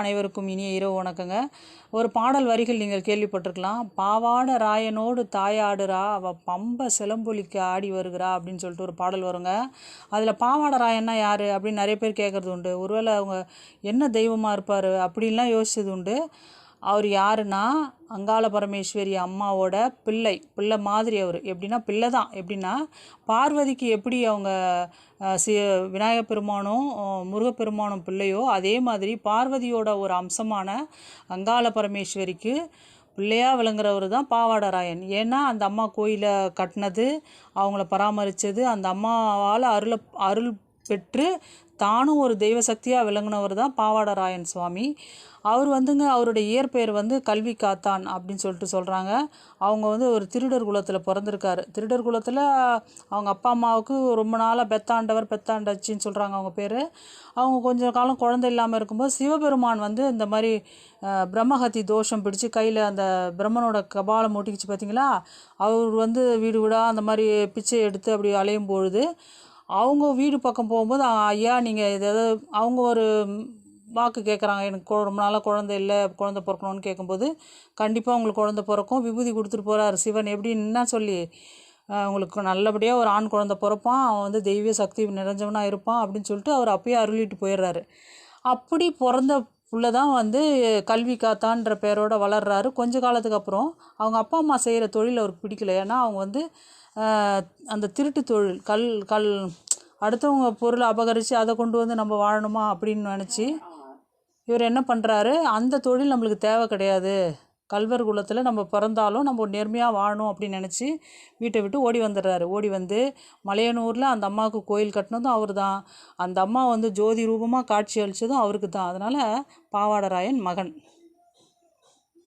அனைவருக்கும் இனிய இரவு வணக்கங்க. ஒரு பாடல் வரிகள் நீங்கள் கேள்விப்பட்டிருக்கலாம். பாவாட ராயனோடு தாயாடுறா அவ பம்ப சிலம்பொலிக்க ஆடி வருகிறா அப்படின்னு சொல்லிட்டு ஒரு பாடல் வருங்க. அதில் பாவாட ராயன்னா யார் அப்படின்னு நிறைய பேர் கேட்குறது உண்டு. ஒருவேளை அவங்க என்ன தெய்வமாக இருப்பார் அப்படின்லாம் யோசிச்சது உண்டு. அவர் யாருன்னா அங்காள பரமேஸ்வரி அம்மாவோட பிள்ளை பிள்ளை மாதிரி அவர். எப்படின்னா பிள்ளை தான். எப்படின்னா பார்வதிக்கு எப்படி அவங்க சி விநாயகப் பெருமானும் முருகப்பெருமானும் பிள்ளையோ அதே மாதிரி பார்வதியோட ஒரு அம்சமான அங்காள பரமேஸ்வரிக்கு பிள்ளையாக விளங்குறவர் தான் பாவாடராயன். ஏன்னா அந்த அம்மா கோயிலை கட்டினது அவங்கள பராமரித்தது அந்த அம்மாவால் அருளை அருள் பெற்று தானும் ஒரு தெய்வ சக்தியாக விளங்கினவர் தான் பாவாடராயன் சுவாமி. அவர் வந்துங்க அவருடைய இயற்பெயர் வந்து கல்வி காத்தான் அப்படின்னு சொல்லிட்டு சொல்கிறாங்க அவங்க வந்து ஒரு திருடர் குலத்தில் பிறந்திருக்காரு. திருடர் குலத்தில் அவங்க அப்பா அம்மாவுக்கு ரொம்ப நாளாக பெத்தாண்டவர் பெத்தாண்டச்சின்னு சொல்கிறாங்க அவங்க பேர். அவங்க கொஞ்ச காலம் குழந்தை இல்லாமல் இருக்கும்போது சிவபெருமான் வந்து இந்த மாதிரி பிரம்மஹத்தி தோஷம் பிடிச்சு கையில் அந்த பிரம்மனோட கபாலம் ஒட்டிக்கிச்சு பார்த்தீங்களா அவர் வந்து வீடு வீடாக அந்த மாதிரி பிச்சை எடுத்து அப்படி அலையும் பொழுது அவங்க வீடு பக்கம் போகும்போது ஐயா நீங்கள் எதாவது அவங்க ஒரு வாக்கு கேட்குறாங்க எனக்கு ரொம்ப நாளாக குழந்தை இல்லை குழந்தை பிறக்கணும்னு கேட்கும்போது கண்டிப்பாக உங்களுக்கு குழந்தை பிறக்கும். விபூதி கொடுத்துட்டு போகிறாரு சிவன். எப்படின்னா சொல்லி உங்களுக்கு நல்லபடியாக ஒரு ஆண் குழந்தை பிறப்பான். அவன் வந்து தெய்வ சக்தி நிறைஞ்சவனாக இருப்பான். அப்படின்னு சொல்லிட்டு அவர் அப்பயே அருளிட்டு போயிடுறாரு. அப்படி பிறந்த உள்ளே தான் வந்து கல்வி காத்தான்ற பேரோடு வளர்றாரு. கொஞ்ச காலத்துக்கு அப்புறம் அவங்க அப்பா அம்மா செய்கிற தொழில் அவருக்கு பிடிக்கல. ஏன்னா அவங்க வந்து அந்த திருட்டு தொழில் கல் கல் அடுத்தவங்க பொருளை அபகரித்து அதை கொண்டு வந்து நம்ம வாழணுமா அப்படின்னு நினச்சி இவர் என்ன பண்ணுறாரு அந்த தொழில் நம்மளுக்கு தேவை கிடையாது. கல்வர் குலத்தில் நம்ம பிறந்தாலும் நம்ம நேர்மையாக வாழணும் அப்படின்னு நினச்சி வீட்டை விட்டு ஓடி வந்துடுறாரு. ஓடி வந்து மலையனூரில் அந்த அம்மாவுக்கு கோயில் கட்டினதும் அவர் தான் அந்த அம்மா வந்து ஜோதி ரூபமாக காட்சி அளித்ததும் அவருக்கு தான் அதனால் பாவாடராயன் மகன்.